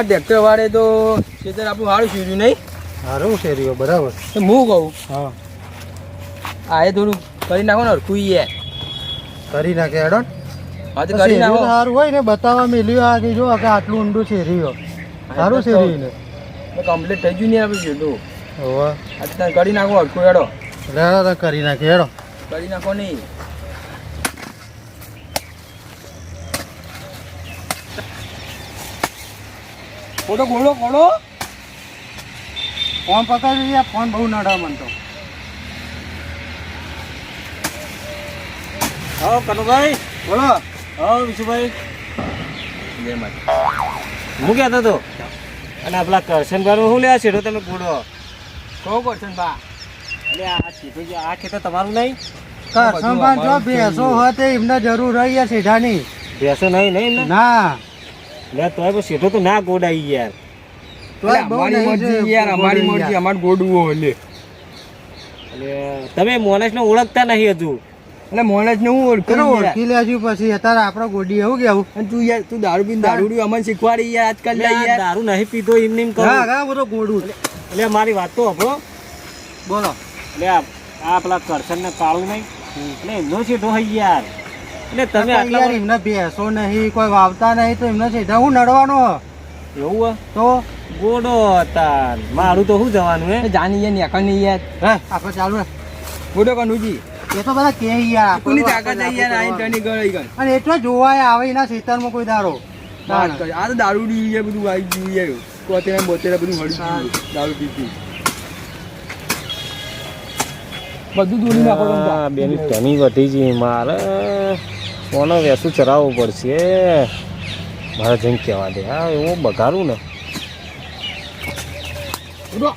આખા ટ્રેક્ટર વાળે તો ખેતર આપણું સારું શેર્યું નહીં? સારું શેર્યું બરાબર. હું કહું. હા. આ એ થોડું કરી નાખો ને એ. કરી નાખે એડો હા તો કરી નાખો. સારું હોય ને બતાવવા મેલ્યું આ કે જો કે આટલું ઊંડું છે રહ્યો સારું છે રહ્યું ને કમ્પ્લીટ થઈ ગયું નહીં આપણે જેટલું હોવે. અત્યારે કરી નાખો હરખું એડો એટલે કરી નાખે હેડો. કરી નાખો નહીં. ફોટો ખોડો ખોડો ફોન પકડી ફોન બહુ નડે મન તો હા કનુભાઈ. બોલો. હા વિશુભાઈ. જય માતા હું કહેતો હતો? અને આપણા પેલા કરશનભાઈ શું લે છેડો તમે કૂડો કહો કરશનભા એટલે આ સીધો જે આ ખેતર તમારું નહીં? કરસનભાઈ જો ભેંસો હોય તે એમને જરૂર રહી છે સીધાની ભેંસો નહીં નહીં ના. લે તોય પણ શેઠો તો ના ગોડાઈ યાર. તોય બહુ અમારી મરજી યાર અમારી મરજી. અમારે ગોડવું તમે મોનસને ઓળખતા નહીં હજુ. એટલે મોનસ ને હું ઓળખું ઓળખી લેજો પછી અત્યારે આપણો ગોડી એવું કેવું અને તું યાર તું દારૂ પીને દારૂ અમને શીખવાડી યાર આજકાલ યાર. દારૂ નહીં એમને એમ હા હા બધો ગોડું. એટલે મારી વાત તો આપણો બોલો. એટલે આ પેલા કરશન ને કાળું નહીં. એટલે એમનો હોય યાર. એટલે તમે યાર આટલા એમને ભેંસો નહીં કોઈ વાવતા નહીં તો એમને સીધા હું નડવાનો? એવું તો? ગોડો હતા. મારું તો શું જવાનું હે? જાની ને નેકળ નહીં યાર. હે આપણે ચાલુ. ફોટો કનુજી એ તો બધા કે યાર કોની તાકાત છે યાર આઈ ટની ગળી ગઈ અને એટલો જોવાય આવે એના ખેતરમાં કોઈ દારો આ તો દારૂડિયું યાર બધું આવી ગયું યાર. કોતેરા બોતેરા બધું મળી ગયું દારૂ પી પી. બધું દોરી નાખો બેની ટની વધી ગઈ મારે. કોનો વેસું ચરાવવું પડશે? મારે જઈને કહેવા દે. હા એવું બગાડું ને. ઉડો.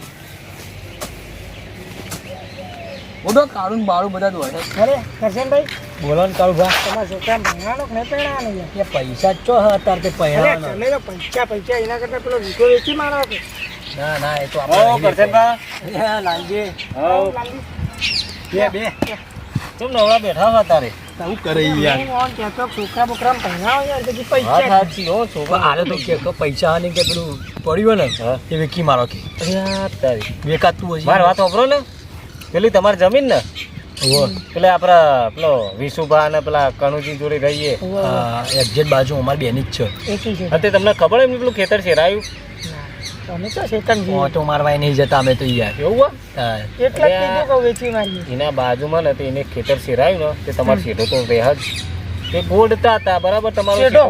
ઉડો કાળું ને બાળું બધા દોડે. અરે કરશનભાઈ બોલો ને ભાઈ તમારા છોકરા કે નહીં ભણવાનો? પૈસા ચો હ અત્યારે તે પહેરવાના. તમે તો પૈસા પૈસા એના કરતાં પેલો વીઘો વેચી મારો કે? ના ના એ તો આપણે લાલજી. હો બે બે. ચમ નવરા બેઠા હતા તારે શું કરે યાર. હું ઓન કહેતો છોકરા બોકરા પહેરાવ યાર પછી પૈસા સાચી હો છોકરા આને તો કે પૈસા ને કે પેલું પડ્યું ને. એ વેકી મારો કે. અરે તારી. વેકાતું હજી મારી વાત સાંભળો ને. પેલી તમારી જમીન ને. એટલે આપડા પેલો વિશુભા અને પેલા કણુજી જોડે રહીએ. એક્ઝેક્ટ બાજુ અમારી બેની જ છે. તે તમને ખબર એમનું પેલું ખેતર શેરાયું? તમે તો શેતન ઓટો નહીં જતા અમે તો યાર. એવું હા. એટલે જ કીધું કે વેચી મારીએ એના બાજુમાં ને તે એને ખેતર શેરાયું ને તે તમારો શેઠો તો રહે જ તે ગોડતા હતા બરાબર તમારો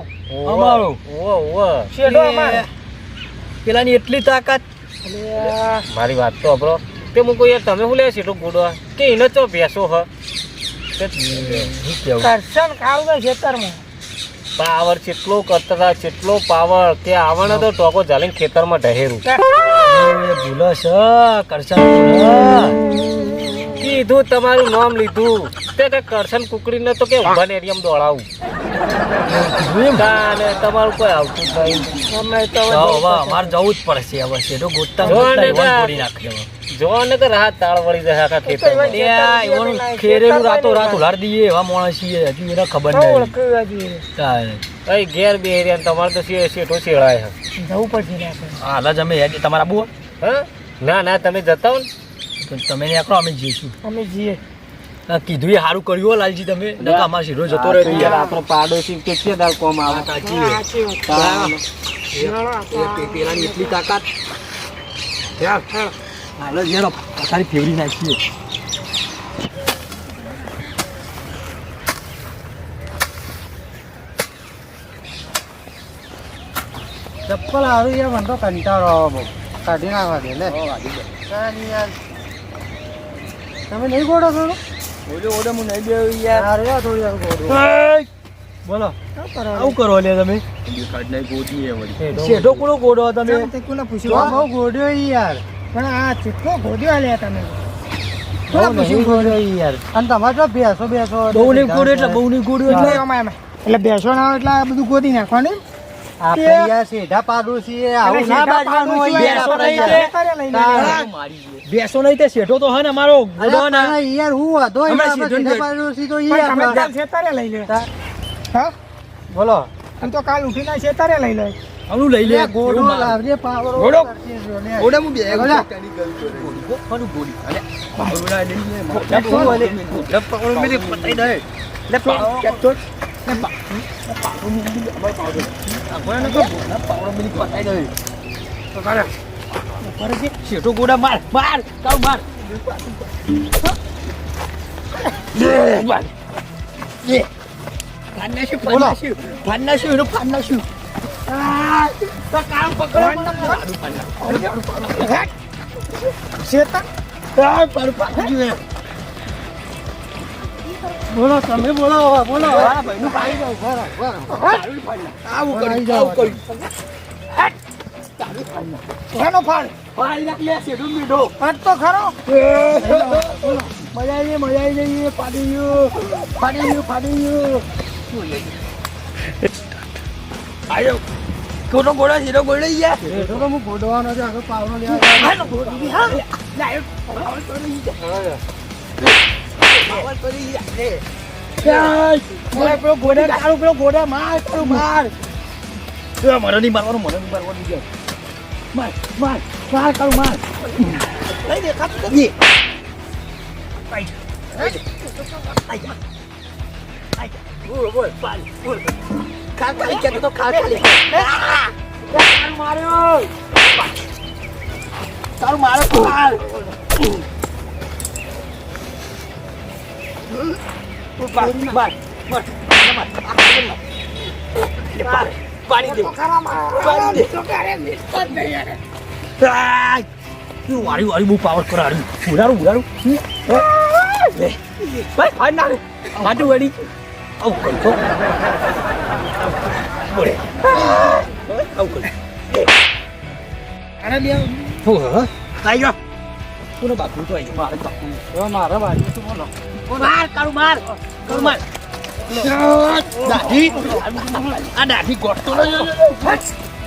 અમારો? ઓવો, ઓવો. શેડો અમારે? પેલાની એટલી તાકાત? મારી વાત તો અભરો તે મૂકો યાર તમે શું લે શેઠો ગોડવા? કે એને ચો ભેસો હ? કરશન ખાવું તો ખેતરમાં પાવર કેટલો કરતા હતા કેટલો પાવર કે આવણ તો ટોકો ચાલીને ખેતરમાં ઢહેરું. ભૂલો છે કરશા કીધું તમારું નામ લીધું. તે કે કરશન કુકડીને તો કે વન એરિયમ દોડાવું. તમારું કોઈ આવતું જ નહીં. અમે તો. અમારે જવું જ પડશે હવે. શેઠો ગોતતા ને તોડી નાખે હવે. જો ને કે રાહત તાળ વળી જાય આખા ખેરેલું રાતો રાત ઉલાડી દઈએ એવા માણસ છીએ. હજુ એને ખબર નહીં. જોઈએ. ઘેર બે એરિયા તમારે તો શેઠો શેળાય જવું પડશે હાલ જ અમે તમારા બુ હા? ના ના તમે જતા હો ને. તમે નીકળો અમે જઈશું. અમે જઈએ. કીધું એ સારું કર્યું લાલજી તમે. નકર શીરો જતો રહ્યો. યાર આપણો પાડોશી કે છે દાળ કોમ આવે? સાચી. પેલાની એટલી તાકાત. હાલ યાર પથારી ફેવરી નાખીએ. ચપ્પલ હારું યાર મને તો કંટાળો આવો બહુ. કાઢી નાખવા દે લે. તમે નહીં ગોડો છો? ઓલો ઓડે હું નહીં બેહું યાર. હારું થોડી વાર ગોડો. બોલો. શું કરો? આવું કરો લે તમે. શેઠો કોનો ગોડો તમે? તે કોને બહુ ગોડ્યો યાર. પણ આ ચેટલો ગોદ્યો લે તમે? બહુ નહીં ગોડ્યો યાર. અને તમારે તો બેસો બેસો બહુ નહીં ગોડો એટલે બહુ નહીં એટલે એટલે? એમાં એમાં. એટલે બેસો ના હોય એટલે આ બધું ગોદી નાખવાનું? બેસો આપણે નહીં તે. ખેતરે લઈ લે. તાણ. બેસો નહીં તે શેઠો તો હે ને અમારો ના પણ યાર હું હતો તો લઈ હા બોલો તું તો કાલ ઉઠીને ખેતરે લઈ લે આનું લઈ લે ગોળો લાવજે પાવરો ગોડો. ઓડા હું બે ઓલા. કોનું બોલી અલે પાવડા લઈ લે માર. લે, પાવડો લે. લે પાવડો મેં પતાઈ દે લે પાવડો કેતો લે પાવડો લે પાવડો મેં અમાર પાવડો આપણે ને કો લે પાવડો મેં પતાઈ દે તો કરે કરે છે શેઠો ગોડા માર માર કાવ માર લે માર લે ફાન્નાશું ફાન્નાશું ફાન્નાશું એનો ફાન્નાશું કામ પકડો શેતા આ પર પાડજો બોલો તમે બોલો બોલો ભાઈનું પાડી દો બરાબર, બરાબર. આવું કરી આવું કરી કોનો મીઠો આજ તો ખરો મજા આવી મજા આવી જઈએ ફાડી ગયું ફાડી ગયું ફાડી ગયું આયો કોનો ગોળા શેરો ગોળે ગયા તો હું ગોડવાનો છે મોરે પેલો ગોડા તારું પેલો ગોડા માર તારું માર. મને નહીં મારવાનું મને નહીં મારવાનું છે માર માર માર તારું માર. લઈ દે કાપ કરી આઈ આઈ આઈ આઈ બોલ બોલ પાલ બોલ ખા ખાલી કે તો ખા ખાલી તારું માર્યો તારું મારે પાલ પાણી દે પાણી દે વારી વારી બહુ પાવર કરાડ્યું ઉડાડું ઉડાડું ભાઈ ફાડ નાખે માટી વળી આવું કરું તો બોલે આવું કરું અરે બે હો હા આઈ ગયો કોનો બાપુ તો ગયો મારે બાપુ હવે મારા બાજુ તો બોલો? માર કાળું માર કાળું માર. દાઢી. આ દાઢી ગોઠતો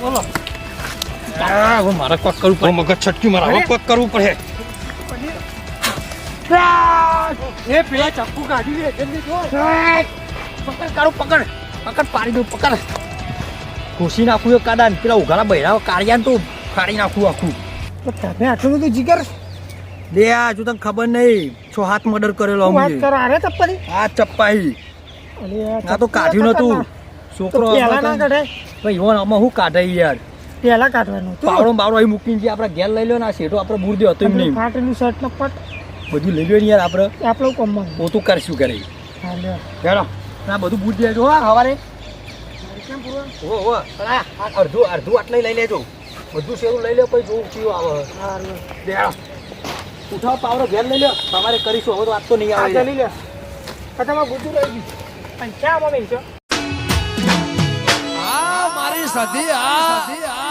બોલો. આ હવે મારે કોક કરવું પડે. મગજ છટકી મારે હવે કોક કરવું પડે. એ પેલા ચપ્પુ કાઢી લે પકડ કાળું પકડ. પકડ પાડી દઉં પકડ. ઘૂસી નાખું એ કાદા ને પેલા ઉઘાડા બૈરા કાઢ્યા તો ફાડી નાખું આખું. તમે આટલું બધું જીગર લે આ હજુ તને ખબર નહીં. છો હાથ મર્ડર કરેલો વાત કર આરે અરે ચપ્પલી? આ ચપ્પાઈ. આ તો કાઢ્યું નતું. છોકરો પેલા ના કાઢે. ભાઈ ઈવન આમાં હું કાઢે યાર? પેલા કાઢવાનું. પાવડો બાવડો અહીં મૂકીને જે આપણે ઘેર લઈ લો ને આ શેઠો આપણે બુર દે હતો એમ નહીં. ફાટેલું શર્ટ ને પટ. બધું લઈ લો ને યાર આપણે. આપણો કમવાનું પોતું કરશું કરે લ્યો. હેડો. આ બધું બુર દેજો હા સવારે? હો હો. આ અડધું અડધું આટલે લઈ લેજો. બધું શેરું લઈ લે પછી જોઉં કયું આવે. હા દેડો ઉઠાવ પાવડો ઘેર લઈ લો તમારે કરીશું હવે તો વાત તો નહીં આવે. ચાલી લે કથામાં ગુજુ રહી ગયું પંચામાં છો? આ મારી સધી આ.